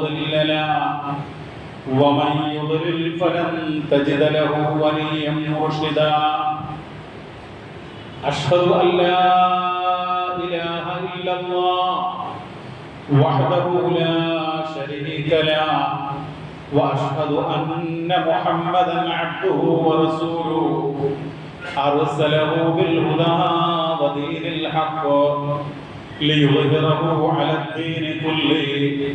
مضل له ومن يضلل فلن تجد له وليا مرشدا. أشهد أن لا إله إلا الله وحده لا شريك له. وأشهد أن محمدا عبده ورسوله. أرسله بالهدى ودين الحق ليظهره على الدين كله.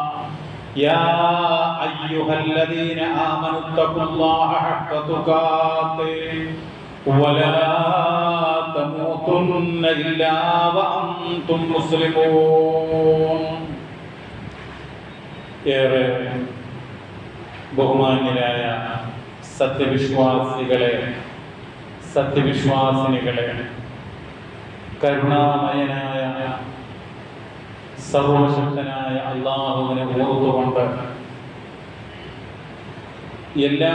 يا أيها الذين آمنوا اتقوا الله حق تقاته ولا تموتن إلا وأنتم مسلمون ഏറെ ബഹുമാന്യരായ സത്യവിശ്വാസികളെ സത്യവിശ്വാസിനികളെ കരുണാമയനായ സർവശക്തനായ അള്ളാഹുവിനെ ഓർത്തുകൊണ്ട് എല്ലാ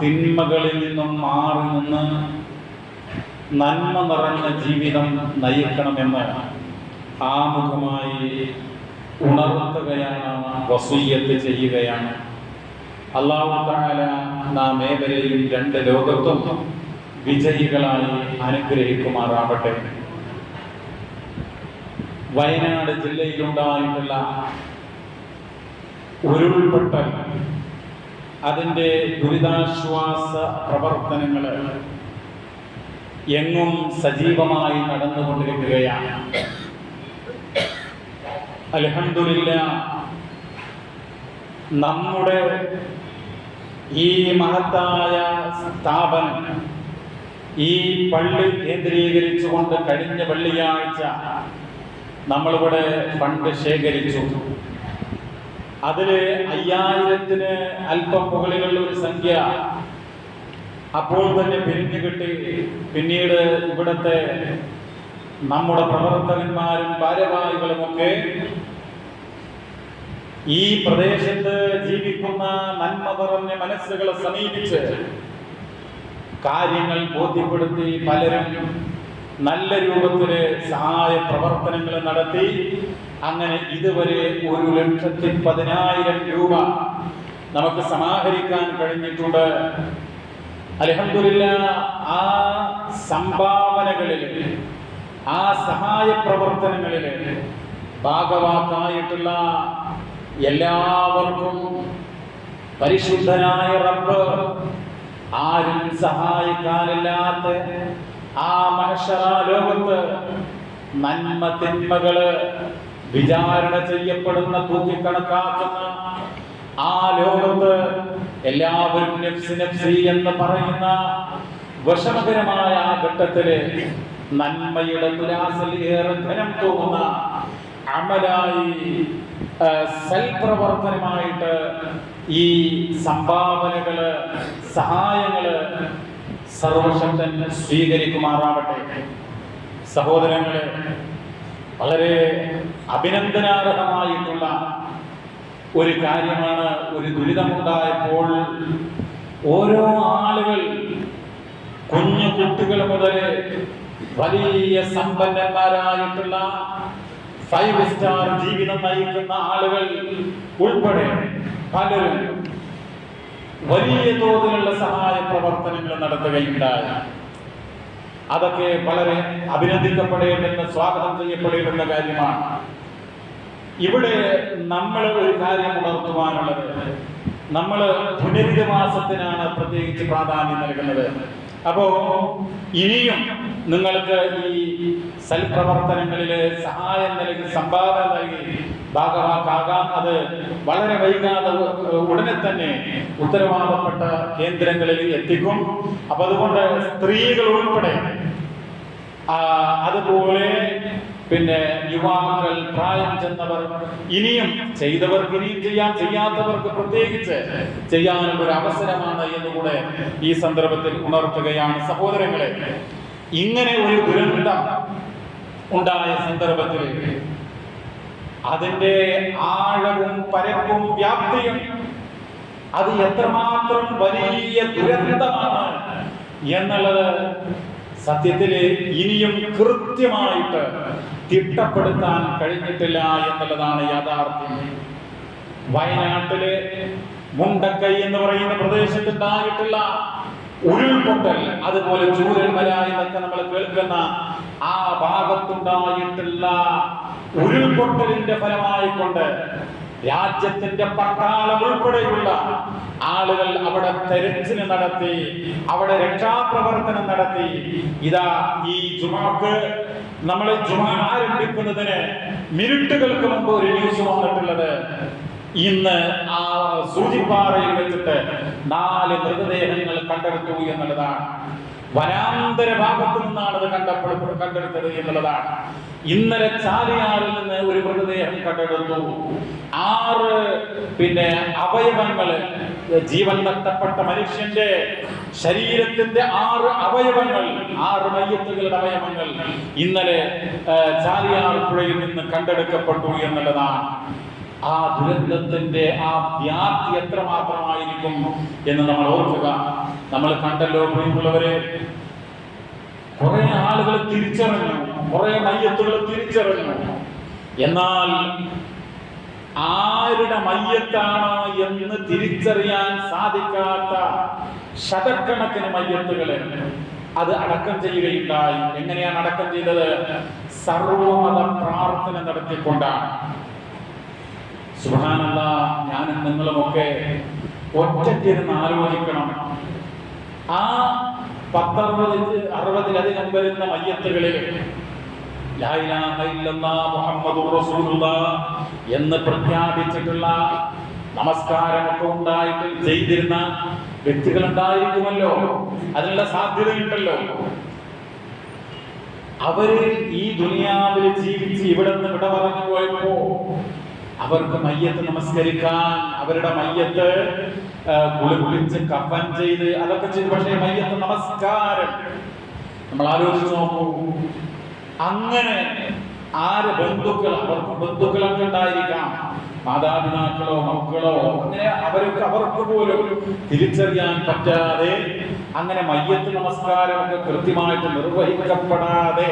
തിന്മകളിൽ നിന്നും മാറി നിന്ന് നന്മ നിറഞ്ഞ ജീവിതം നയിക്കണമെന്ന് ആമുഖമായി ഉണർത്തുകയാണ് വസൂയത്ത് ചെയ്യുകയാണ്. അള്ളാഹു താല നാം ഏവരെയും രണ്ട് ലോകത്തും വിജയികളായി അനുഗ്രഹിക്കുമാറാവട്ടെ. വയനാട് ജില്ലയിലുണ്ടായിട്ടുള്ള ഉരുൾപൊട്ടൽ അതിന്റെ ദുരിതാശ്വാസ പ്രവർത്തനങ്ങൾ എങ്ങും സജീവമായി നടന്നുകൊണ്ടിരിക്കുകയാണ്. അലഹമില്ല നമ്മുടെ ഈ മഹത്തായ സ്ഥാപനം ഈ പള്ളി കേന്ദ്രീകരിച്ചുകൊണ്ട് കഴിഞ്ഞ വെള്ളിയാഴ്ച നമ്മളിവിടെ ഫണ്ട് ശേഖരിച്ചു. അതിൽ അയ്യായിരത്തിന് അല്പം മുകളിലുള്ള ഒരു സംഖ്യ അപ്പോൾ തന്നെ പിരിഞ്ഞു കിട്ടി. പിന്നീട് ഇവിടത്തെ നമ്മുടെ പ്രവർത്തകന്മാരും ഭാരവാഹികളുമൊക്കെ ഈ പ്രദേശത്ത് ജീവിക്കുന്ന നന്മ പറഞ്ഞ മനസ്സുകളെ സമീപിച്ച് കാര്യങ്ങൾ ബോധ്യപ്പെടുത്തി പലരും നല്ല രൂപത്തിൽ സഹായ പ്രവർത്തനങ്ങൾ നടത്തി. അങ്ങനെ ഇതുവരെ ഒരു ലക്ഷത്തി പതിനായിരം രൂപ നമുക്ക് സമാഹരിക്കാൻ കഴിഞ്ഞിട്ടുണ്ട്. അലഹമില്ല ആ സംഭാവനകളിൽ ആ സഹായ പ്രവർത്തനങ്ങളിൽ ഭാഗവാക്കായിട്ടുള്ള എല്ലാവർക്കും പരിശുദ്ധനായ റബ്ബ് ആരും സഹായിക്കാനില്ലാത്ത ആ ലോകത്ത് നന്മ തിന്മകൾ വിചാരണ ചെയ്യപ്പെടുന്ന തൂക്കിക്കണക്കാക്കുന്ന ആ ലോകത്ത് എല്ലാവരും നഫ്സ് നഫ്സി എന്ന് പറയുന്ന വിഷമകരമായ ആ ഘട്ടത്തിൽ നന്മയുടെ തുലാസിൽ ഏറെ ധനം തോന്നുന്ന അമലായി സൽപ്രവർത്തനമായിട്ട് ഈ സംഭാവനകൾ സഹായങ്ങൾ സർവശക്തൻ സ്വീകരിക്കുമാറാവട്ടെ. സഹോദരങ്ങളെ വളരെ അഭിനന്ദനാർഹമായിട്ടുള്ള ഒരു കാര്യമാണ് ഒരു ദുരിതമുണ്ടായപ്പോൾ ഓരോ ആളുകൾ കുഞ്ഞു കുട്ടികൾ മുതൽ വലിയ സമ്പന്നന്മാരായിട്ടുള്ള ഫൈവ് സ്റ്റാർ ജീവിതം നയിക്കുന്ന ആളുകൾ ഉൾപ്പെടെ പലരും വലിയ തോതിലുള്ള സഹായ പ്രവർത്തനങ്ങൾ നടത്തുകയുണ്ടായി. അതൊക്കെ വളരെ അഭിനന്ദിക്കപ്പെടേണ്ടെന്ന് സ്വാഗതം ചെയ്യപ്പെടേണ്ടുന്ന കാര്യമാണ്. ഇവിടെ നമ്മൾ ഒരു കാര്യം ഉണർത്തുവാനുള്ളത്. നമ്മൾ പുനരധിവാസത്തിനാണ് പ്രത്യേകിച്ച് പ്രാധാന്യം നൽകുന്നത്. അപ്പോ ഇനിയും നിങ്ങൾക്ക് ഈ സൽപ്രവർത്തനങ്ങളിൽ സഹായം നൽകി സംഭാവന നൽകി ഭാഗമാക്കാകാം. അത് വളരെ വൈകാതെ ഉടനെ തന്നെ ഉത്തരവാദപ്പെട്ട കേന്ദ്രങ്ങളിൽ എത്തിക്കും. അപ്പൊ അതുകൊണ്ട് സ്ത്രീകൾ ഉൾപ്പെടെ അതുപോലെ പിന്നെ യുവാക്കൾ പ്രായം ചെന്നവർ ഇനിയും ചെയ്തവർക്ക് ഇനിയും ചെയ്യാൻ ചെയ്യാത്തവർക്ക് പ്രത്യേകിച്ച് ചെയ്യാനുള്ള ഒരു അവസരമാണ് എന്നുകൂടെ ഈ സന്ദർഭത്തിൽ ഉണർത്തുകയാണ് സഹോദരങ്ങളെ. ഇങ്ങനെ ഒരു ദുരന്തം ഉണ്ടായ സന്ദർഭത്തിൽ അതിന്റെ ആഴവും പരപ്പും വ്യാപ്തിയും അത് എത്രമാത്രം വലിയ ദുരന്തമാണ് എന്നുള്ളത് സത്യത്തിൽ ഇനിയും കൃത്യമായിട്ട് തിട്ടപ്പെടുത്താൻ കഴിഞ്ഞിട്ടില്ല എന്നുള്ളതാണ് യാഥാർത്ഥ്യം. വയനാട്ടിലെ മുണ്ടക്കൈ എന്ന് പറയുന്ന പ്രദേശത്തുണ്ടായിട്ടുള്ള ഉരുൾപൊട്ടൽ അതുപോലെ ചൂരൽമല എന്നൊക്കെ നമ്മൾ കേൾക്കുന്ന ആ ഭാഗത്തുണ്ടായിട്ടുള്ള ഉരുൾപൊട്ടലിന്റെ ഫലമായിക്കൊണ്ട് രാജ്യത്തിന്റെ പട്ടാളം ഉൾപ്പെടെയുള്ള ആളുകൾ അവിടെ തെരച്ചിൽ നടത്തി അവിടെ രക്ഷാപ്രവർത്തനം നടത്തി. ഇതാ ഈ ജുമാക്ക് നമ്മൾ ജുമ ആരംഭിക്കുന്നതിന് മിനിറ്റുകൾക്ക് മുമ്പ് ഒരു ന്യൂസ് വന്നിട്ടുള്ളത്. ഇന്ന് ആ സൂചിപ്പാറയിൽ വെച്ചിട്ട് നാല് മൃതദേഹങ്ങൾ കണ്ടെടുത്തു എന്നുള്ളതാണ്. വനാന്തര ഭാഗത്തു നിന്നാണ് അത് കണ്ടപ്പോൾ കണ്ടെടുത്തത് എന്നുള്ളതാണ്. ഇന്നലെ ചാലിയാറിൽ നിന്ന് ഒരു മൃതദേഹം കണ്ടെടുത്തു. ആറ് പിന്നെ അവയവങ്ങൾ ജീവൻ നഷ്ടപ്പെട്ട മനുഷ്യന്റെ ശരീരത്തിന്റെ ആറ് അവയവങ്ങൾ ആറ് മയ്യത്തുകളുടെ അവയവങ്ങൾ ഇന്നലെ ചാലിയാർ പുഴയിൽ നിന്ന് കണ്ടെടുക്കപ്പെട്ടു എന്നുള്ളതാണ്. ആ ദുരന്തത്തിന്റെ ആ വ്യാപ്തി എത്രമാത്രമായിരിക്കും എന്ന് നമ്മൾ ഓർക്കുക. നമ്മൾ കണ്ടല്ലോ പ്രിയമുള്ളവരെ കുറെ ആളുകൾ തിരിച്ചറിഞ്ഞു കുറെ മയ്യത്തുകൾ തിരിച്ചറിഞ്ഞു. എന്നാൽ ആരുടെ മയ്യത്താണ് എന്ന് തിരിച്ചറിയാൻ സാധിക്കാത്ത ശതക്കണക്കിന് മയ്യത്തുകളെ അത് അടക്കം ചെയ്യുകയുണ്ടായി എങ്ങനെയാണ് അടക്കം ചെയ്തത്? സർവമത പ്രാർത്ഥന നടത്തിക്കൊണ്ടാണ്. സുഹാനല്ല ഞാനും നിങ്ങളുമൊക്കെ ഒറ്റയ്ക്കിരുന്ന് ആലോചിക്കണം. ആ പത്തറുപത് അറുപതിലധികം വരുന്ന മയ്യത്തുകളിൽ എന്ന് പ്രഖ്യാപിച്ചിട്ടുള്ള നമസ്കാരമൊക്കെ ഉണ്ടായിട്ട് ചെയ്തിരുന്ന വ്യക്തികൾ ഉണ്ടായിരിക്കുമല്ലോ അതിനുള്ള സാധ്യതയുണ്ടല്ലോ. അവർ ഈ ദുനിയാവിൽ ജീവിച്ച് ഇവിടെ നിന്ന് വിട പറഞ്ഞു പോയപ്പോ അവർക്ക് മയ്യത്ത് നമസ്കരിക്കാൻ അവരുടെ മയ്യത്ത് കുളിപ്പിച്ച് കപ്പൻ ചെയ്ത് അതൊക്കെ ചെയ്ത്. പക്ഷേ മയ്യത്ത് നമസ്കാരം നമ്മൾ ആലോചിച്ച് നോക്കൂ. അങ്ങനെ ആര് ബന്ധുക്കൾ അവർക്ക് ബന്ധുക്കളൊക്കെ ഉണ്ടായിരിക്കാം. മാതാപിതാക്കളോ മക്കളോ അങ്ങനെ അവർക്ക് അവർക്ക് പോലും തിരിച്ചറിയാൻ പറ്റാതെ അങ്ങനെ മയ്യത്ത് നമസ്കാരമൊക്കെ കൃത്യമായിട്ട് നിർവഹിക്കപ്പെടാതെ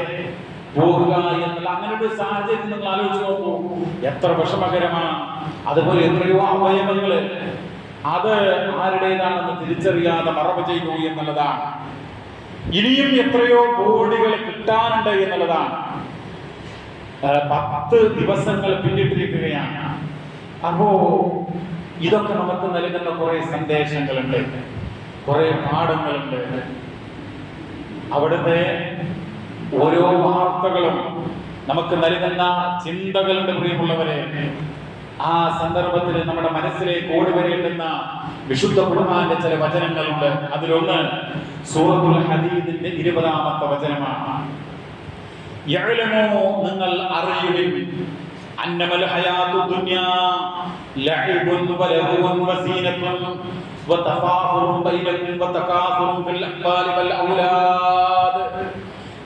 പോകുക എന്നുള്ള അങ്ങനെ ഒരു സാഹചര്യം നിങ്ങൾ ആലോചിച്ച് നോക്കൂ. എത്ര വിഷമകരമാണ്. അതുപോലെ എത്രയോ അവയവങ്ങൾ അത് ആരുടേതാണെന്ന് തിരിച്ചറിയാതെ മറവ് ചെയ്തു എന്നുള്ളതാണ്. ഇനിയും എത്രയോ കോടികൾ കിട്ടാനുണ്ട് എന്നുള്ളതാണ്. പത്ത് ദിവസങ്ങൾ പിന്നിട്ടിരിക്കുകയാണ്. അപ്പോ ഇതൊക്കെ നമുക്ക് നൽകുന്ന കുറെ സന്ദേശങ്ങളുണ്ട്. കുറെ പാഠങ്ങളുണ്ട്. അവിടുത്തെ ഓരോ വാർത്തകളും നമുക്ക് നൽകുന്ന ചിന്തകളുടെ പ്രിയമുള്ളവരെ ആ സന്ദർഭത്തിൽ നമ്മുടെ മനസ്സിലേക്ക് ഓടി വരേണ്ടുന്ന വിശുദ്ധ കുടുംബാന്റെ ചില വചനങ്ങളുണ്ട്. അതിലൊന്ന് സൂറത്തുൽ ഹദീദിന്റെ ഇരുപതാമത്തെ വചനമാണ്. യഅലമു നിങ്ങൾ അറിയുവിൻ അന്നമൽ ഹയാത്തു ദുനിയാ ലഅബുൻ വലഹുൻ വസീനത്തുൻ വതഫാഖുറുൻ ബൈനക്കും വതകാസുറുൻ ഫിൽ അഹ്ബാലി വൽ ഔലാദ്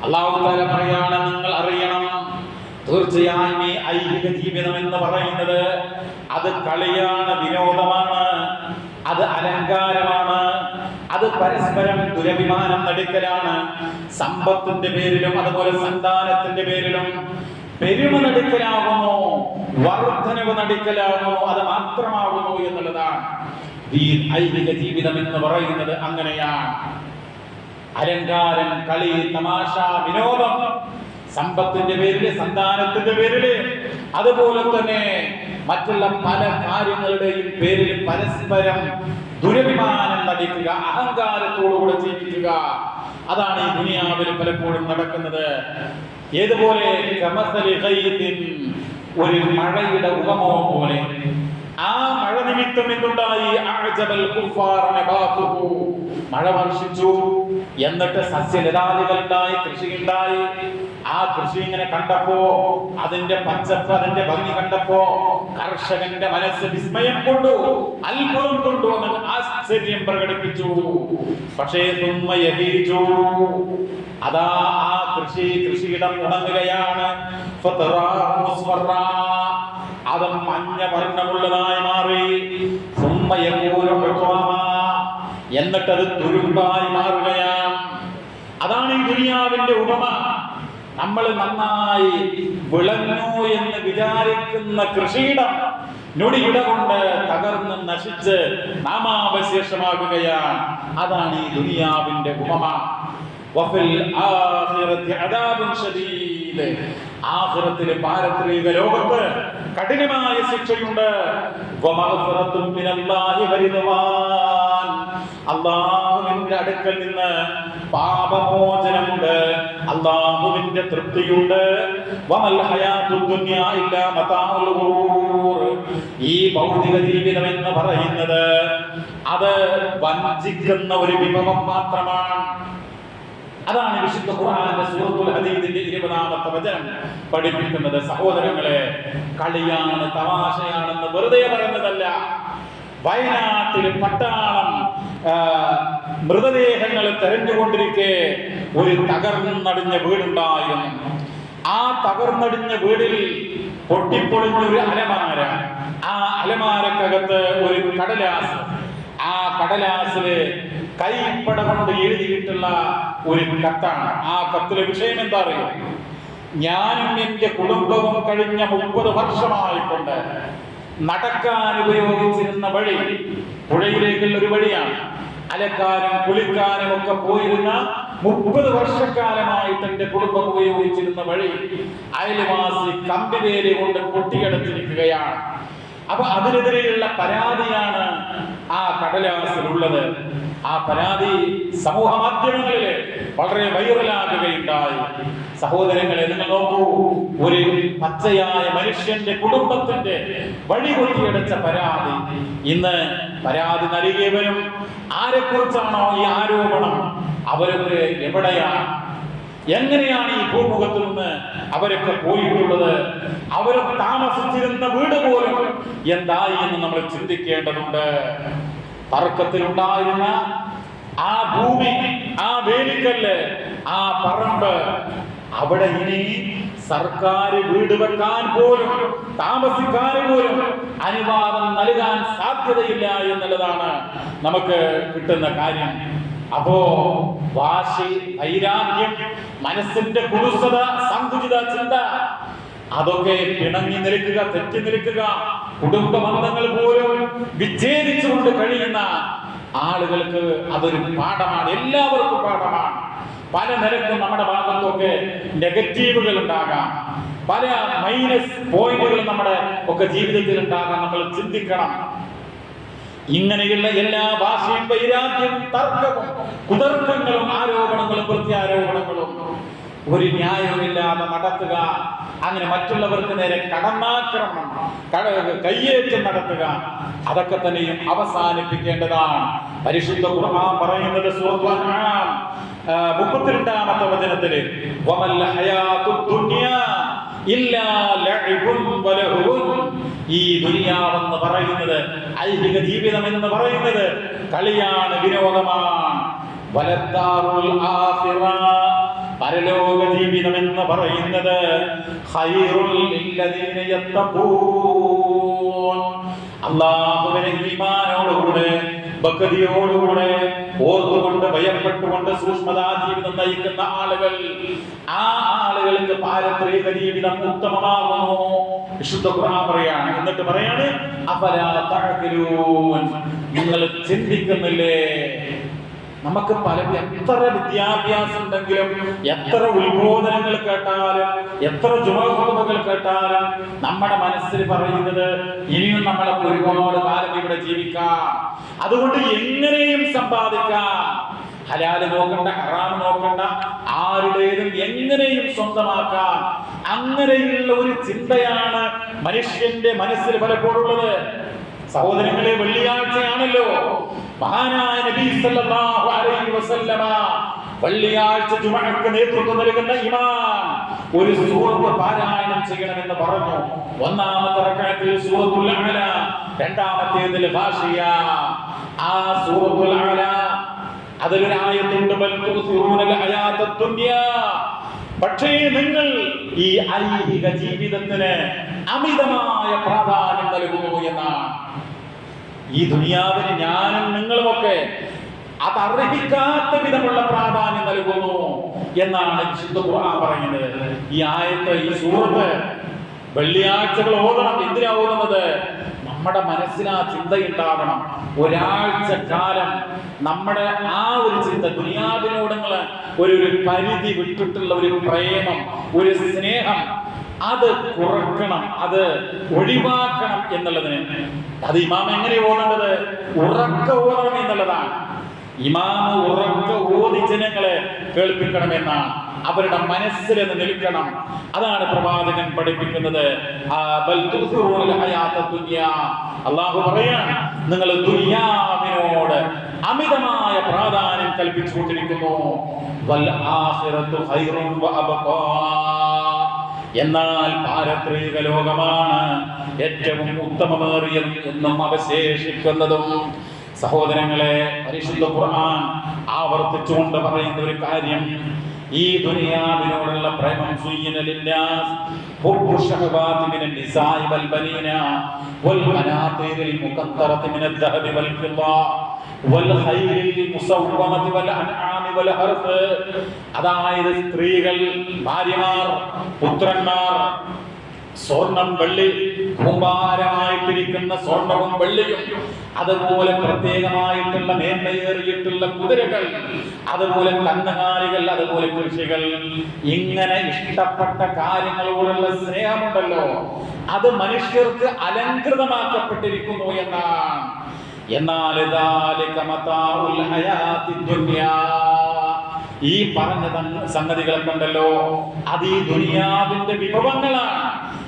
അല്ലാഹു തആല പറയാണ് നിങ്ങൾ അറിയണം ഈ ഐഹിക ജീവിതം എന്ന് പറയുന്നത് അത് കളിയാണ് വിനോദമാണ് അത് അലങ്കാരമാണ് അത് പരസ്പരം ദുരഭിമാനം നടുക്കലാണ്. സമ്പത്തിന്റെ പേരിലും അതുപോലെ സന്താനത്തിന്റെ പേരിലും പെരുമ നടുക്കലാകുന്നു വർധനവ് നടുക്കലാകുന്നു അത് മാത്രമാകുമോ എന്നുള്ളതാണ്. ഈ ഐഹിക ജീവിതം എന്ന് പറയുന്നത് അങ്ങനെയാണ്. അലങ്കാരം കളി തമാശ വിനോദം സമ്പത്തിന്റെ പേരിൽ സന്താനത്തിന്റെ പേരിൽ. അതുപോലെ തന്നെ മറ്റുള്ള പല കാര്യങ്ങളുടെയും പേരിൽ പരസ്പരം ദുരഭിമാനം നടിക്കുക അഹങ്കാരത്തോടുകൂടെ ജീവിക്കുക. അതാണ് ഈ ദുനിയാവിൽ പലപ്പോഴും നടക്കുന്നത്. ഏതുപോലെ ഒരു മഴയുടെ ഉപമോ പോലെ. ആ മഴ നിമിത്തം എന്തുണ്ടായി. മഴ വർഷിച്ചു. എന്നിട്ട് സസ്യലതാദികൾ ഉണ്ടായി കൃഷി ഉണ്ടായി ആ കൃഷി ഇങ്ങനെ കണ്ടപ്പോ അതിന്റെ പച്ചപ്പ് അതിന്റെ ഭംഗി കണ്ടപ്പോ കർഷകന്റെ മനസ്സ് വിസ്മയം കൊണ്ടു അത്ഭുതം കൊണ്ടു അവൻ ആശ്ചര്യം പ്രകടിപ്പിച്ചു. പക്ഷേ തുമ്മയീച്ചു അതാ ആ കൃഷി കൃഷിയിടം ഉണങ്ങുകയാണ്. അത് മഞ്ഞ വർണമുള്ളതായി മാറി. എന്നിട്ടത് തുരുമ്പായി മാറുകയാണ്. അതാണ് ഈ ദുനിയാവിന്റെ ഉപമ. നമ്മൾ നന്നായി വിളഞ്ഞു എന്ന് വിചാരിക്കുന്ന കൃഷിയിടം നൊടിയിട കൊണ്ട് തകർന്ന് നശിച്ച് നാമാവശേഷമാകുകയാണ്. അതാണ് ഈ ദുനിയാവിന്റെ ഉപമ. പാരത്രിക ലോകത്ത് കഠിനമായ ശിക്ഷയുണ്ട്. വരിദ്വാൻ അടുക്കൽ നിന്ന് പാപമോചനമുണ്ട്. അള്ളാഹുവിന്റെ തൃപ്തിയുണ്ട്. ഈ ഭൗതിക ജീവിതം എന്ന് പറയുന്നത് അത് വഞ്ചിക്കുന്ന ഒരു വിഭവം മാത്രമാണ്. അതാണ് വിശുദ്ധ ഖുർആന്റെ സൂറത്തുൽ ഹദീദിന്റെ ഇരുപതാമത്തെ വചനം. പഠിപ്പിക്കുന്നത് സഹോദരങ്ങളെ കളിയാണ് തമാശയാണെന്ന് വെറുതെ പറയുന്നതല്ല. വയനാട്ടിൽ പട്ടാളം മൃതദേഹങ്ങൾ തെരഞ്ഞുകൊണ്ടിരിക്കെ ഒരു തകർന്നടിഞ്ഞ വീടുണ്ടായിരുന്നു. ആ തകർന്നടിഞ്ഞ വീടിൽ പൊട്ടിപ്പൊളിഞ്ഞ ഒരു അലമാര. ആ അലമാരക്കകത്ത് ഒരു കടലാസ്. ആ കടലാസിൽ കൈപ്പട കൊണ്ട് എഴുതിയിട്ടുള്ള ഒരു കത്താണ്. ആ കത്തിലെ വിഷയം എന്താ അറിയോ? ഞാനും എന്റെ കുടുംബവും കഴിഞ്ഞ മുപ്പത് വർഷമായിക്കൊണ്ട് നടക്കാൻ ഉപയോഗിച്ചിരുന്ന വഴി പുഴയിലേക്കുള്ള ഒരു വഴിയാണ്. അലക്കാനും കുളിക്കാനും ഒക്കെ പോയിരുന്ന മുപ്പത് വർഷക്കാലമായിട്ട് എന്റെ കുടുംബം ഉപയോഗിച്ചിരുന്ന വഴി അയൽവാസി കമ്പിവേലി കൊണ്ട് പൊട്ടിയടച്ചിരിക്കുകയാണ് അപ്പൊ അതിനെതിരെയുള്ള പരാതിയാണ് ആ കടലാസിലുള്ളത്. ആ പരാതി സമൂഹ മാധ്യമങ്ങളിൽ വളരെ വൈറലാകുകയുണ്ടായി. സഹോദരങ്ങളെ നിങ്ങൾ നോക്കൂ ഒരു പച്ചയായ മനുഷ്യന്റെ കുടുംബത്തിന്റെ വഴി കൊത്തിയടച്ച പരാതി. ഇന്ന് പരാതി നൽകിയവരും ആരെക്കുറിച്ചാണോ ഈ ആരോപണം? അവരൊക്കെ എവിടെയാണ്? എങ്ങനെയാണ് ഈ ഭൂമുഖത്തു നിന്ന് അവരൊക്കെ പോയിട്ടുള്ളത്? അവർ താമസിച്ചിരുന്ന വീട് പോലും എന്തായി എന്ന് നമ്മൾ ചിന്തിക്കേണ്ടതുണ്ട്. തർക്കത്തിലുണ്ടായിരുന്ന ആ ഭൂമി ആ വേലിക്കല്ല് ആ പറമ്പ് അവിടെ ഇനി സർക്കാർ വീട് വെക്കാൻ പോലും താമസിക്കാൻ പോലും അനുവാദം നൽകാൻ സാധ്യതയില്ല എന്നുള്ളതാണ് നമുക്ക് കിട്ടുന്ന കാര്യം. അപ്പോ വാശി വൈരാഗ്യം മനസ്സിന്റെ കുടുസത സങ്കുചിത ചിന്ത അതൊക്കെ പിണങ്ങി നിൽക്കുക തെറ്റി നിൽക്കുക കുടുംബ ബന്ധങ്ങൾ പോലും വിച്ഛേദിച്ചുകൊണ്ട് കഴിയുന്ന ആളുകൾക്ക് അതൊരു പാഠമാണ് എല്ലാവർക്കും പാഠമാണ്. പല നിരക്കും നമ്മുടെ ഭാഗത്തൊക്കെ നെഗറ്റീവുകൾ ഉണ്ടാകാം. പല മൈനസ് പോയിന്റുകൾ നമ്മുടെ ഒക്കെ ജീവിതത്തിൽ ഉണ്ടാകാം. നമ്മൾ ചിന്തിക്കണം. ഇങ്ങനെയുള്ള എല്ലാ ഭാഷയും വൈരാഗ്യവും തർക്കവും കുതർക്കങ്ങളും ആരോപണങ്ങളും പ്രത്യാരോപണങ്ങളും ഒരു ന്യായമില്ലാതെ നടത്തുക. അങ്ങനെ മറ്റുള്ളവർക്ക് നേരെ കടന്നാക്രമണം കട- കയ്യേറ്റം നടത്തുക. അതൊക്കെ തന്നെയും അവസാനിപ്പിക്കേണ്ടതാണ്. പരിശുദ്ധ ഖുർആൻ പറയുന്നത് ആ, മുപ്പത്തിരണ്ടാമത്തെ വചനത്തിൽ ഈ ദുനിയാവെന്ന് പറയുന്നത് ഐഹിക ജീവിതം എന്ന് പറയുന്നത് കളിയാണ് വിനോദമാണ്. പരലോക ജീവിതം എന്ന് പറയുന്നത് അള്ളാഹുവിനെ ഈമാനോടുകൂടെ ഭക്തിയോടുകൂടെ ഓർത്തുകൊണ്ട് ഭയപ്പെട്ടുകൊണ്ട് സൂക്ഷ്മതാ ജീവിതം നയിക്കുന്ന ആളുകൾ ആ ആളുകൾക്ക് പാരത്രിക ജീവിതം ഉത്തമമാകുന്നു. വിശുദ്ധ ഖുർആൻ പറയാണ്. എന്നിട്ട് പറയാണ് അപരാ തഅഖിലൂൻ. നിങ്ങൾ ചിന്തിക്കുന്നില്ലേ? നമുക്ക് പല എത്ര വിദ്യാഭ്യാസം ഉണ്ടെങ്കിലും എത്ര ഉത്ബോധനങ്ങൾ കേട്ടാലും എത്ര ജുമകൾ കേട്ടാലും നമ്മുടെ മനസ്സിൽ പറയുന്നത് ഇനിയും നമ്മളെ ഒരുപാട് കാലം ഇവിടെ ജീവിക്കാം. അതുകൊണ്ട് എങ്ങനെയും സമ്പാദിക്കാം. ഹലാൽ നോക്കണ്ട ഹറാം നോക്കണ്ട ആരുടേതും എങ്ങനെയും സ്വന്തമാക്കാം. അങ്ങനെയുള്ള ഒരു ചിന്തയാണ് മനുഷ്യന്റെ മനസ്സിൽ പലപ്പോഴുള്ളത് സഹോദരങ്ങളെ വെള്ളിയാഴ്ചയാണല്ലോ. മഹാനായ നബി സല്ലല്ലാഹു അലൈഹി വസല്ലമ വെള്ളിയാഴ്ച ജുമഅക്ക് നേതൃത്വം നൽകുന്ന ഇമാം ഒരു സൂറത്ത് പാരായണം ചെയ്യണമെന്ന് പറഞ്ഞു. ഒന്നാമത്തെ റക്അത്തിൽ സൂറത്തുൽ അഅല രണ്ടാമത്തേതിൽ ഘാഷിയ ആ സൂറത്തുൽ അഅല അതിലൊരു ആയത്തുണ്ട് ബൽ തുസിറൂനൽ ഹയാത്തദ് ദുനിയാ. പക്ഷേ നിങ്ങൾ ഈ ഐഹിക ജീവിതത്തിന് അമിതമായ പ്രാധാന്യം നൽകുന്നു എന്നാണ്. ഈ ദുനിയാവിന് ഞാനും നിങ്ങളുമൊക്കെ അത് അർഹിക്കാത്ത വിധമുള്ള പ്രാധാന്യം നൽകുന്നു എന്നാണ് വിശുദ്ധ ഖുർആൻ പറയുന്നത്. ഈ ആയത്ത് ഈ സൂറത്ത് വെള്ളിയാഴ്ചകൾ ഓടണം എന്തിനാ ഓതുന്നത് നമ്മുടെ മനസ്സിന് ചിന്തയുണ്ടാവണം ഒരാഴ്ച കാലം നമ്മുടെ ആ ഒരു ചിന്ത ദുനിയാവിനോടുള്ള ഒരു ഒരു പരിധി വിട്ടിട്ടുള്ള ഒരു പ്രേമം ഒരു സ്നേഹം അത് കുറക്കണം അത് ഒഴിവാക്കണം എന്നുള്ളതിന്. അത് ഇമാം എങ്ങനെ ഓടേണ്ടത് ഉറക്ക ഓടണം എന്നുള്ളതാണ്. ഇമാമ ഉറക്ക ഓതി ജനങ്ങളെ കേൾപ്പിക്കണമെന്നാണ്. അവരുടെ മനസ്സിൽ നിന്ന് നിൽക്കണം അതാണ് പ്രവാചകൻ പഠിപ്പിക്കുന്നത്. അള്ളാഹു പറയാണ് നിങ്ങൾ ദുനിയാവിനോട് അമിതമായ പ്രാധാന്യം കൽപ്പിച്ചുകൊണ്ടിരിക്കുന്നു. എന്നാൽ പാരത്രിക ലോകമാണ് ഏറ്റവും ഉത്തമമേറിയതും എന്നും അവശേഷിക്കുന്നതും. സഹോദരങ്ങളെ പരിശുദ്ധ ഖുർആൻ ആവർത്തിച്ചുകൊണ്ട് പറയുന്ന ഒരു കാര്യം. ഈ ദുനിയാവിനോടുള്ള പ്രേമം സുയ്യനലില്ലാസ് ഹുബ്ബു ശഹവാതി മിനൻ നിസാഇ വൽ ബനീന വൽ ഖനാതീരിൽ മുഖത്തറതി മിനൽ ദഹബി വൽ ഹർഫ്. അതായത് സ്ത്രീകൾ ഭാര്യമാർ പുത്രന്മാർ സ്വർണം വെള്ളി കൂമ്പാരമായിട്ടിരിക്കുന്ന സ്വർണവും വെള്ളിയും അതുപോലെ പ്രത്യേകമായിട്ടുള്ള നേന്തയേറിയിട്ടുള്ള കുതിരകൾ അതുപോലെ കന്നുകാലികൾ അതുപോലെ കൃഷികൾ. ഇങ്ങനെ ഇഷ്ടപ്പെട്ട കാര്യങ്ങളോടുള്ള സ്നേഹമുണ്ടല്ലോ. അത് മനുഷ്യർക്ക് അലങ്കൃതമാക്കപ്പെട്ടിരിക്കുന്നു എന്നാണ്. എന്നാൽ ഈ പറഞ്ഞ സംഗതികളൊക്കെ ഉണ്ടല്ലോ. അത് ഈ ദുനിയാവിന്റെ വിഭവങ്ങളാണ്.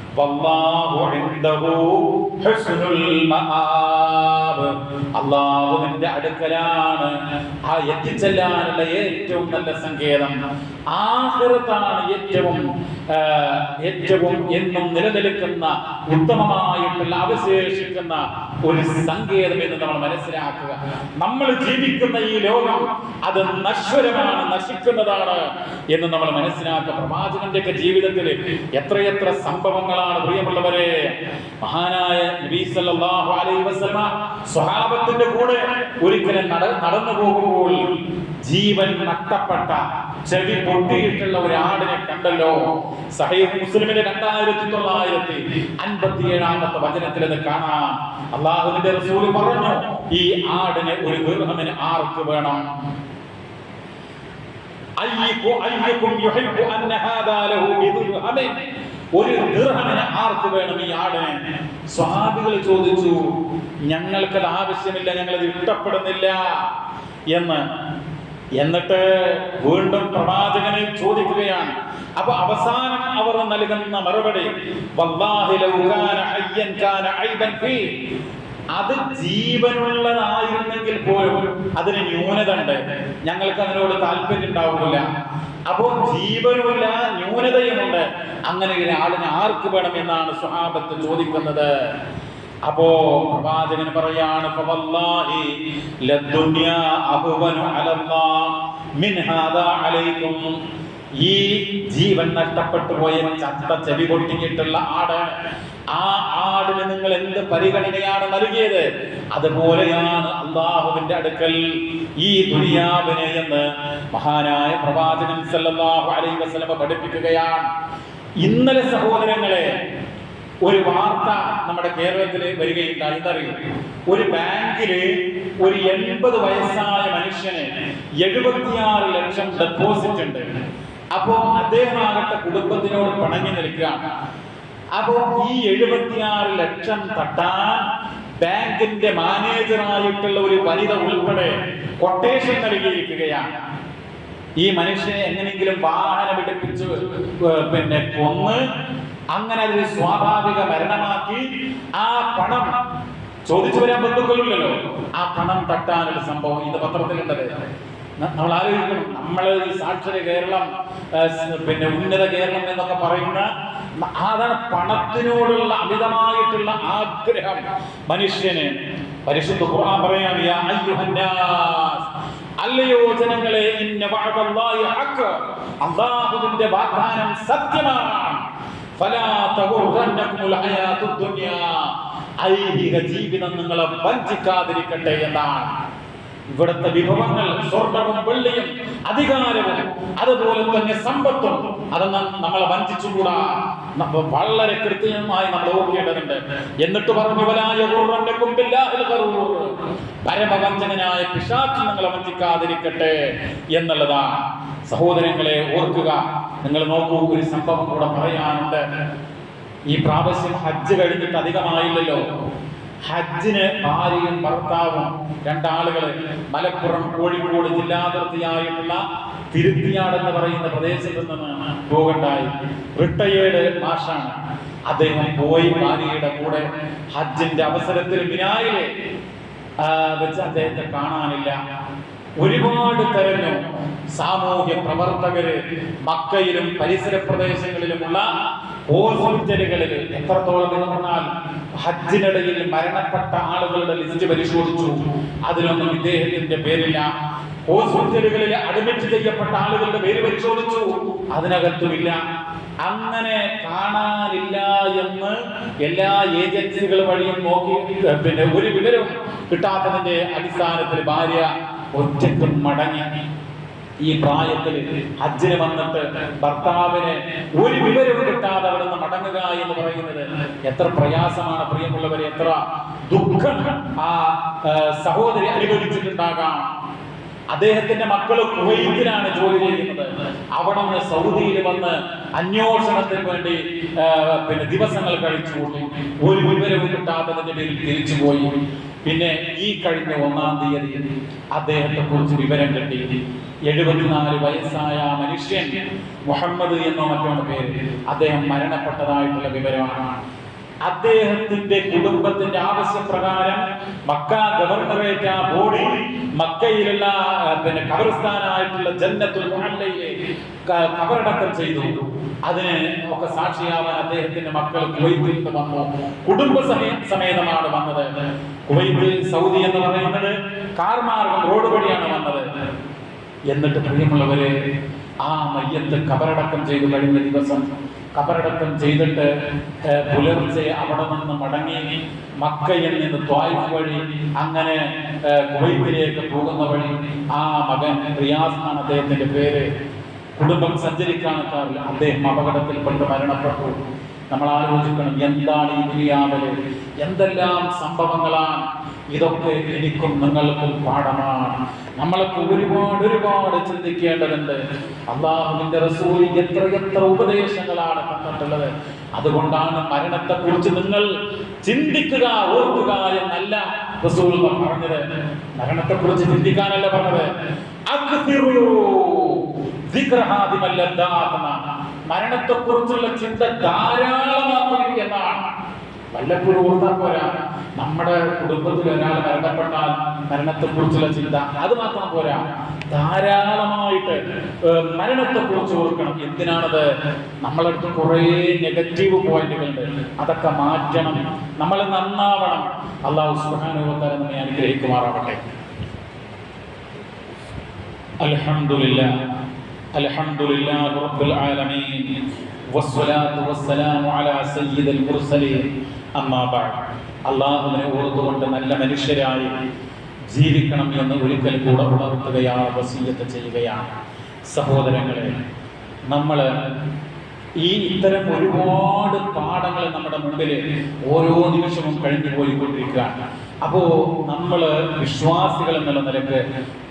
അള്ളാഹുവിന്റെ അടുക്കലാണ് ആ എത്തിച്ചെല്ലാനുള്ള ഏറ്റവും നല്ല സങ്കേതം. ആഹൃതാണ് ഏറ്റവും ഏറ്റവും എന്നും നിലനിൽക്കുന്ന ഉത്തമമായിട്ടുള്ള അവശേഷിക്കുന്ന ഒരു സങ്കേതം എന്ന് നമ്മൾ മനസ്സിലാക്കുക. നമ്മൾ ജീവിക്കുന്ന ഈ ലോകം അത് നശ്വരമാണ് നശിക്കുന്നതാണ് എന്ന് നമ്മൾ മനസ്സിലാക്കുക. പ്രവാചകന്റെ ഒക്കെ ജീവിതത്തിൽ എത്രയെത്ര സംഭവങ്ങളാണ് പ്രിയമുള്ളവരെ. മഹാനായ വസല്ലമ സ്വഹാബത്തിന്റെ കൂടെ ഒരിക്കലും നടന്നു പോകുമ്പോൾ ജീവൻ നഷ്ടപ്പെട്ട ചെവി പൊട്ടിയിട്ടുള്ള ഒരു ആടിനെ കണ്ടല്ലോ. സഹീഹ് മുസ്ലിമിന്റെ രണ്ടായിരത്തി തൊള്ളായിരത്തി അൻപത്തി ഏഴാമത്തെ വചനത്തിൽ അത് കാണാം. അള്ളാഹുവിന്റെ റസൂൽ പറഞ്ഞു ഈ ആടിനെ ഒരു ദീർഘമിന് ആർക്ക് വേണം. ഒരു ആർക്ക് വേണം ഈ ആടിനെ? സ്വഹാബികൾ ചോദിച്ചു ഞങ്ങൾക്കത് ആവശ്യമില്ല ഞങ്ങളത് ഇഷ്ടപ്പെടുന്നില്ല എന്ന് എന്നിട്ട് വീണ്ടും പ്രവാചകനെ ചോദിക്കുകയാണ്. അപ്പൊ അവസാനം അവർ നൽകുന്ന മറുപടി അത് ജീവനുള്ളതായിരുന്നെങ്കിൽ പോലും അതിന് ന്യൂനത ഉണ്ട് ഞങ്ങൾക്ക് അതിനോട് താല്പര്യം ഉണ്ടാവില്ല അപ്പോൾ ജീവനുമില്ല ന്യൂനതയുമുണ്ട്. അങ്ങനെ ആളിനെ ആർക്ക് വേണം എന്നാണ് സ്വഹാബത്ത് ചോദിക്കുന്നത്. അപ്പോ പ്രവാചകൻ പറയാണ് ഈ ജീവൻ നഷ്ടപ്പെട്ടു പോയ ചത്ത ചെവി പൊട്ടിയിട്ടുള്ള ആട് ആ ആടിന് നിങ്ങൾ എന്ത് പരിഗണനയാണ് നൽകിയത്? അതുപോലെയാണ് അള്ളാഹുവിന്റെ അടുക്കൽ ഈ ദുനിയാവിനെ എന്ന് മഹാനായ പ്രവാചകൻ സല്ലല്ലാഹു അലൈഹി വസല്ലം പഠിപ്പിക്കുകയാണ്. ഇന്നലെ സഹോദരങ്ങളെ ഒരു വാർത്ത നമ്മുടെ കേരളത്തിൽ വരികയുണ്ടായി. എന്തറിയും? ഒരു ബാങ്കിൽ ഒരു എൺപത് വയസ്സായ മനുഷ്യന് എഴുപത്തിയാറ് ലക്ഷം ഡെപ്പോസിറ്റ് ഉണ്ട്. അപ്പോ അദ്ദേഹമാകട്ടെ കുടുംബത്തിനോട് പണഞ്ഞു നിൽക്കുകയാണ്. അപ്പോ ഈ എഴുപത്തിയാറ് ലക്ഷം തട്ടാൻ ബാങ്കിന്റെ മാനേജറായിട്ടുള്ള ഒരു വനിത ഉൾപ്പെടെ കൊട്ടേഷൻ നൽകിയിരിക്കുകയാണ്. ഈ മനുഷ്യനെ എങ്ങനെയെങ്കിലും വാഹനം എടുപ്പിച്ച് പിന്നെ കൊന്ന് അങ്ങനെ അതൊരു സ്വാഭാവിക മരണമാക്കി. ആ പണം ചോദിച്ചു വരാൻ ബന്ധുക്കളില്ലല്ലോ. ആ പണം തട്ടാനൊരു സംഭവം ഇത് പത്രത്തിലുണ്ടത്. നമ്മൾ ആലോചിക്കണം. നമ്മൾ സാക്ഷര കേരളം പിന്നെ ഉന്നത കേരളം എന്നൊക്കെ പറയുന്ന അതാണ് പണത്തിനോടുള്ള അമിതമായിട്ടുള്ള ആഗ്രഹം. മനുഷ്യന് പരിശുദ്ധ ഖുർആൻ പറയാണ് യാ അല്ലയോ ജനങ്ങളെ ഇന്ന വഅദല്ലാഹി ഹഖ് അല്ലാഹുവിന്റെ വാഗ്ദാനം സത്യമാണ്. ഫലാ തഗുറന്നകുമുൽ ഹയാത്തുദ് ദുനിയാ. ഐഹിക ജീവിതം നിങ്ങളെ വഞ്ചിക്കാതിരിക്കട്ടെ എന്നാണ്. ഇവിടുത്തെ വിഭവങ്ങൾ സ്വർണവും വെള്ളിയും അധികാരവും അതുപോലെ തന്നെ സമ്പത്തും അതൊന്നും നമ്മളെ വഞ്ചിച്ചുകൂടാ. വളരെ കൃത്യമായി നമ്മൾ ഓർക്കേണ്ടതുണ്ട്. എന്നിട്ട് പറഞ്ഞു വലായ ഗുർറന്നകും ബില്ലാഹിൽ ഗറൂർ. പരമവഞ്ചകനായ പിശാച് നിങ്ങളെ വഞ്ചിക്കാതിരിക്കട്ടെ എന്നുള്ളതാണ് സഹോദരങ്ങളെ ഓർക്കുക. നിങ്ങൾ നോക്കൂ ഒരു സംഭവം കൂടെ പറയാനുണ്ട്. ഈ പ്രാവശ്യം ഹജ്ജ് കഴിഞ്ഞിട്ട് അധികമായില്ലല്ലോ. ഹജ്ജിന് ഭാര്യയും ഭർത്താവും രണ്ടാളുകൾ മലപ്പുറം കോഴിക്കോട് ജില്ലാതിർത്തിയായിട്ടുള്ള തിരുത്തിയാട് എന്ന് പറയുന്ന പ്രദേശത്ത് നിന്നാണ് പോകണ്ടായി. റിട്ടയേർഡ് മാഷാണ്. അദ്ദേഹം പോയി ഭാര്യയുടെ കൂടെ ഹജ്ജിന്റെ അവസരത്തിൽ മിനായിലെ വെച്ച് അദ്ദേഹത്തെ കാണാനില്ല. ഒരുപാട് തെരഞ്ഞു സാമൂഹ്യ പ്രവർത്തകര് മക്കയിലും പരിസര പ്രദേശങ്ങളിലുമുള്ള ഹോസ്പിറ്റലുകളിൽ എത്രത്തോളം എന്ന് പറഞ്ഞാൽ ഹജ്ജിനിടയിൽ മരണപ്പെട്ട ആളുകളുടെ ലിസ്റ്റ് പരിശോധിച്ചു. അതിലൊന്നും ഇദ്ദേഹത്തിന്റെ പേരില്ല. ഹോസ്പിറ്റലുകളിൽ അഡ്മിറ്റ് ചെയ്യപ്പെട്ട ആളുകളുടെ പേര് പരിശോധിച്ചു. അതിനകത്തുമില്ല. അങ്ങനെ കാണാനില്ല എന്ന് എല്ലാ ഏജൻസികൾ വഴിയും നോക്കി പിന്നെ ഒരു വിവരം കിട്ടാത്തതിന്റെ അടിസ്ഥാനത്തിൽ ഭാര്യ ഒറ്റയ്ക്ക് മടങ്ങി ഈ പ്രായത്തിൽ ഹജ്ജിന് വന്നിട്ട് ഭർത്താവിന് ഒരു വിവരവും കിട്ടാതെ അവിടെ നിന്ന് മടങ്ങുക എന്ന് പറയുന്നത് എത്ര പ്രയാസമാണ് പ്രിയമുള്ളവരെ എത്ര ദുഃഖം ആ സഹോദരി അനുഭവിച്ചിട്ടുണ്ടാകാം. അദ്ദേഹത്തിന്റെ മക്കൾ കുവൈത്തിലാണ് ജോലി ചെയ്യുന്നത്. അവിടെ നിന്ന് സൗദിയിൽ വന്ന് അന്വേഷണത്തിന് വേണ്ടി പിന്നെ ദിവസങ്ങൾ കഴിച്ചു ഒരു വിവരവും കിട്ടാത്തതിന്റെ പേരിൽ തിരിച്ചുപോയി. പിന്നെ ഈ കഴിഞ്ഞ ഒന്നാം തീയതി അദ്ദേഹത്തെ കുറിച്ച് വിവരം കിട്ടി എഴുപത്തിനാല് വയസ്സായ മനുഷ്യൻ മുഹമ്മദ് എന്നോ മറ്റോ പേര് അദ്ദേഹം മരണപ്പെട്ടതായിട്ടുള്ള വിവരമാണ്. അദ്ദേഹത്തിന്റെ കുടുംബത്തിന്റെ ആവശ്യപ്രകാരം മക്ക ഗവർണറേറ്റ് ആ ബോഡി മക്കയിലുള്ള പിന്നെ കബർസ്ഥാനായിട്ടുള്ള ജന്നത്തുൽ മുഹല്ലയിലെ കബറടക്കം ചെയ്തു. അതിന് ഒക്കെ സാക്ഷിയാവാൻ അദ്ദേഹത്തിന്റെ മക്കൾ കുവൈത്തിൽ നിന്ന് വന്നു. കുടുംബ സമേ- സമേതമാണ് വന്നത്. കുവൈത്ത് സൗദി എന്ന് പറയുന്നത് കാർ മാർഗം റോഡ് വഴിയാണ് വന്നത്. എന്നിട്ട് പ്രിയമുള്ളവരെ ആ മയ്യത്ത് കബറടക്കം ചെയ്തു കഴിഞ്ഞ ദിവസം. കബറടക്കം ചെയ്തിട്ട് പുലർച്ചെ അവിടെ നിന്ന് മടങ്ങി മക്കയിൽ നിന്ന് ത്വായിഫ് വഴി അങ്ങനെ കുവൈത്തിലേക്ക് പോകുന്ന വഴി ആ മകൻ റിയാസ് എന്നാണ് അദ്ദേഹത്തിന്റെ പേര്. കുടുംബം സഞ്ചരിക്കാനെത്താറില്ല അദ്ദേഹം അപകടത്തിൽപ്പെട്ട് മരണപ്പെട്ടു. നമ്മൾ ആലോചിക്കണം എന്താണ് ഈ ദുനിയാവിൽ? എന്തെല്ലാം സംഭവങ്ങളാണ്? ഇതൊക്കെ എനിക്കും നിങ്ങൾക്കും പാഠമാണ്. നമ്മൾക്ക് ഒരുപാട് ഒരുപാട് ചിന്തിക്കേണ്ടതുണ്ട്. അള്ളാഹുവിന്റെ റസൂൽ എത്ര എത്ര ഉപദേശങ്ങളാണ് തന്നിട്ടുള്ളത്. അതുകൊണ്ടാണ് മരണത്തെ കുറിച്ച് നിങ്ങൾ ചിന്തിക്കുക ഓർക്കുക എന്നല്ല റസൂൽ പറഞ്ഞത്. മരണത്തെ കുറിച്ച് ചിന്തിക്കാനല്ല പറഞ്ഞത്. മരണത്തെ കുറിച്ചുള്ള ചിന്ത ധാരാളമാക്കുന്നു എന്നാണ്. വല്ലപ്പോഴും ഓർത്താൽ പോരാ. നമ്മുടെ കുടുംബത്തിൽ ഒരാൾ മരണപ്പെട്ടാൽ മരണത്തെ കുറിച്ചുള്ള ചിന്ത അത് മാത്രം പോരാ. ധാരാളമായിട്ട് മരണത്തെ കുറിച്ച് ഓർക്കണം. എന്തിനാണത്? നമ്മളടുത്ത് കുറേ നെഗറ്റീവ് പോയിന്റുകളുണ്ട്. അതൊക്കെ മാറ്റണം. നമ്മൾ നന്നാവണം. അള്ളാഹു സുഹാനുഭവത്തരം നമ്മെ അനുഗ്രഹിക്കുമാറാവട്ടെ. അലഹമില്ല الحمد لله رب العالمين والصلاة والسلام على سيد المرسلين أما بعد അള്ളാഹുവിനെ ഓർത്തുകൊണ്ട് നല്ല മനുഷ്യരായി ജീവിക്കണം എന്ന് ഒരിക്കൽ കൂടെ ഉണർത്തുകയാണ് വസീയത്ത് ചെയ്യുകയാണ് സഹോദരങ്ങളെ നമ്മൾ ഈ ഇത്തരം ഒരുപാട് പാഠങ്ങൾ നമ്മുടെ മുമ്പിൽ ഓരോ നിമിഷവും കഴിഞ്ഞു പോയിക്കൊണ്ടിരിക്കുകയാണ് അപ്പോ നമ്മൾ വിശ്വാസികൾ എന്നുള്ള നിലക്ക്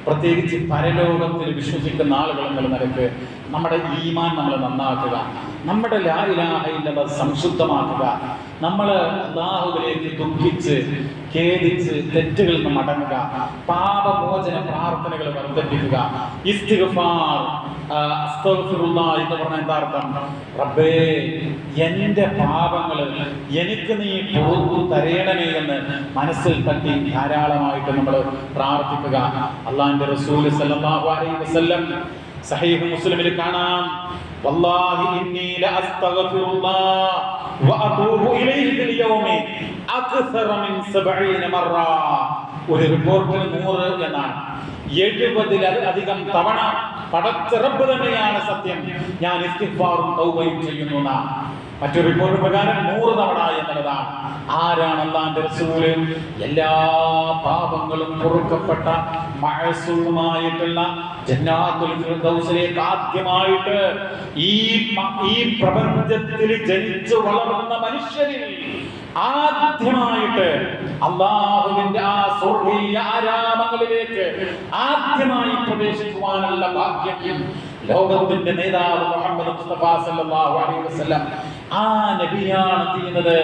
പ്രത്യേകിച്ച് പരലോകത്തിൽ വിശ്വസിക്കുന്ന ആളുകൾ എന്നുള്ള നിലയ്ക്ക് നമ്മുടെ ഈമാൻ നമ്മൾ നന്നാക്കുക. നമ്മുടെ ലായിലാഹയില്ലത് സംശുദ്ധമാക്കുക. നമ്മൾ അള്ളാഹുവിലേക്ക് ദുഃഖിച്ച് ഖേദിച്ച് തെറ്റുകളിൽ നിന്ന് മടങ്ങുക. പാപമോചന പ്രാർത്ഥനകൾ വർദ്ധിപ്പിക്കുക. ഇസ്തിഗ്ഫാർ ആ, എന്ന് പറഞ്ഞ എന്താ അർത്ഥം? റബ്ബേ എന്റെ പാപങ്ങൾ എനിക്ക് നീ പുറത്തു തരയണമേ എന്ന് മനസ്സിൽ തട്ടി ധാരാളമായിട്ട് നമ്മൾ പ്രാർത്ഥിക്കുക. അള്ളാന്റെ റസൂൽ സല്ലല്ലാഹു അലൈഹി വസല്ലം സഹീഹ് മുസ്ലിമിൽ കാണാം. വല്ലാഹി ഇന്നി ലഅസ്തഗ്ഫിറുല്ലാഹ് വഅതൂബു ഇലൈഹി ഫിൽ യൗമി അക്സറ മിൻ 70 മറ. ഒരു റിപ്പോർട്ടിൽ 100 എന്നാണ്. എഴുപതിലധികം തവണ പടച്ച റബ്ബ് തന്നെയാണ് സത്യം. ഞാൻ ഇസ്തിഫാറും തൗബയും ചെയ്യുന്നു എന്നാണ് മറ്റൊരു റിപ്പോർട്ട് പ്രകാരം നൂറ് തവണ എന്നുള്ളതാണ്. ആരാണ് അള്ളാന്റെ റസൂൽ? എല്ലാ പാപങ്ങളും പൊറുക്കപ്പെട്ട മഴസുമായിട്ടുള്ള ജന്നാത്തുൽ ഫിർദൗസിലേക്ക് ആദ്യമായിട്ട് ഈ ഈ പ്രപഞ്ചത്തിൽ ജനിച്ചു വളർന്ന മനുഷ്യരിൽ ആദ്യമായിട്ട് അള്ളാഹുവിന്റെ ആ സ്വർഗീയ ആരാമങ്ങളിലേക്ക് ആദ്യമായി പ്രവേശിക്കുവാനുള്ള ഭാഗ്യം ലോകത്തിന്റെ നേതാവ് മുഹമ്മദ് മുസ്തഫ സല്ലല്ലാഹു അലൈഹി വസല്ലം ആ നബിയാണ് ചെയ്യുന്നത്.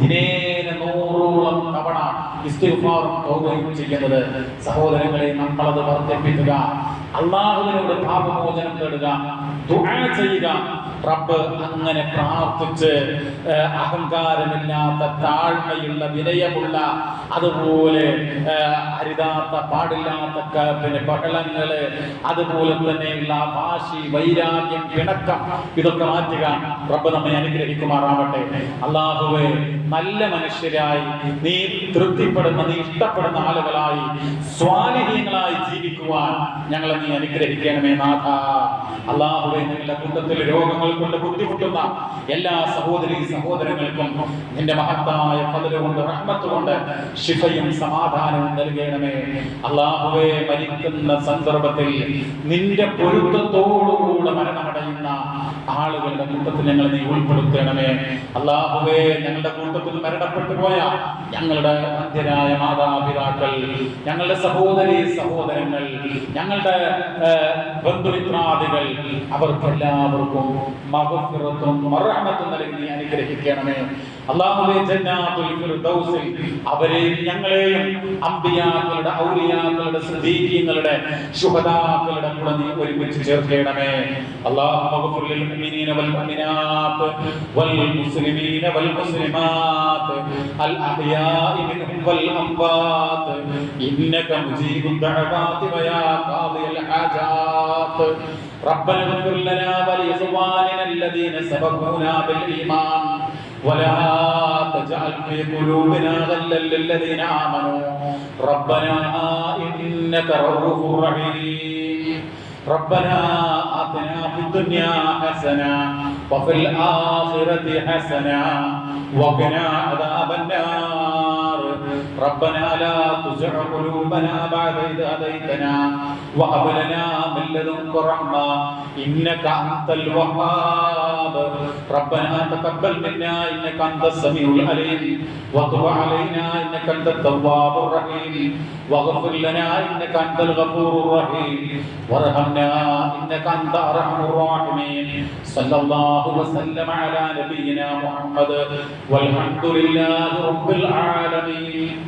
ദിനേന നൂറോളം തവണ ഇസ്തിഗ്ഫാറും തൗബയും ചെയ്യുന്നത്. സഹോദരങ്ങളെ നമ്മളത് വർദ്ധിപ്പിക്കുക. അള്ളാഹുവിനോട് പാപമോചനം തേടുക ദുആ ചെയ്യുക. റബ്ബ് അങ്ങനെ പ്രാർത്ഥിച്ച് അഹങ്കാരമില്ലാത്ത താഴ്മയുള്ള വിനയമുള്ള അതുപോലെ അരുതാത്ത പാടില്ലാത്ത പിന്നെ ബഹളങ്ങൾ അതുപോലെ തന്നെയുള്ള ഭാഷി വൈരാഗ്യം പിണക്കം ഇതൊക്കെ മാറ്റുക റബ്ബ് നമ്മെ അനുഗ്രഹിക്കുമാറാവട്ടെ. അള്ളാഹുവെ നല്ല മനുഷ്യരായി നീ തൃപ്തിപ്പെടുന്ന നീ ഇഷ്ടപ്പെടുന്ന ആളുകളായി സ്വാലിഹീങ്ങളായി ജീവിക്കുവാൻ ഞങ്ങളെ നീ അനുഗ്രഹിക്കണമേ നാഥ. അള്ളാഹുവെ നിങ്ങളുടെ കൂട്ടത്തിൽ രോഗങ്ങൾ കൊണ്ട് ബുദ്ധിമുട്ടുന്ന എല്ലാ സഹോദരി സഹോദരങ്ങൾക്കും നിന്റെ മഹത്തായ പതിൽ കൊണ്ട് റഹ്മത്ത് കൊണ്ട് ശിഫയും സമാധാനവും നൽകണമേ. അള്ളാഹുവെ മരിക്കുന്ന സന്ദർഭത്തിൽ നിന്റെ പൊരുത്തത്തോടുകൂടെ മരണമടയുന്ന ആളുകളുടെ കൂട്ടത്തിൽ ഞങ്ങൾ നീ ഉൾപ്പെടുത്തണമേ. അള്ളാഹുവേ ഞങ്ങളുടെ കൂട്ടത്തിൽ മരണപ്പെട്ടു പോയ ഞങ്ങളുടെ അന്ത്യരായ മാതാപിതാക്കൾ ഞങ്ങളുടെ സഹോദരി സഹോദരങ്ങൾ ഞങ്ങളുടെ ബന്ധുമിത്രാദികൾ അവർക്കെല്ലാവർക്കും മഹഫിറത്തും മറഹമത്തും നൽകി അനുഗ്രഹിക്കണമേ. അള്ളാഹുവേ ജന്നാത്തുൽ ഫിർദൗസിൽ അവരെയും ഞങ്ങളെയും അമ്പിയാക്കളുടെ ഔലിയാക്കളുടെ സിദ്ദീഖീങ്ങളുടെ ശുഹദാക്കളുടെ കൂടെ നീ ഒരുമിച്ച് ചേർക്കണമേ അല്ലാഹുമ്മ ഗ്ഫിർ ലിൽ മുഅ്മിനീന വൽ മുഅ്മിനാത്ത് വൽ മുസ്ലിമീന വൽ മുസ്ലിമാത്ത് അൽ അഹ്യാഇ മിൻഹും വൽ അംവാത്ത് ഇന്നക മുജീബുദ് ദഅവാതി വയാ ഖാദിയൽ ഹാജാത്ത് ربنا اغفر لنا ولإخواننا الذين سبقونا بالإيمان ولا تجعل في قلوبنا غلا للذين آمنوا. ربنا إنك رؤوف رحيم. ربنا آتنا في الدنيا حسنة وفي الآخرة حسنة وقنا عذاب النار. ربنا لا تزغ قلوبنا بعد إذ هديتنا وهب لنا من لدنك رحمة إنك أنت الوهاب ربنا تقبل منا إنك أنت السميع العليم وتب علينا إنك أنت التواب الرحيم واغفر لنا إنك أنت الغفور الرحيم وارحمنا إنك أنت أرحم الراحمين صلى الله وسلم على نبينا محمد والحمد لله رب العالمين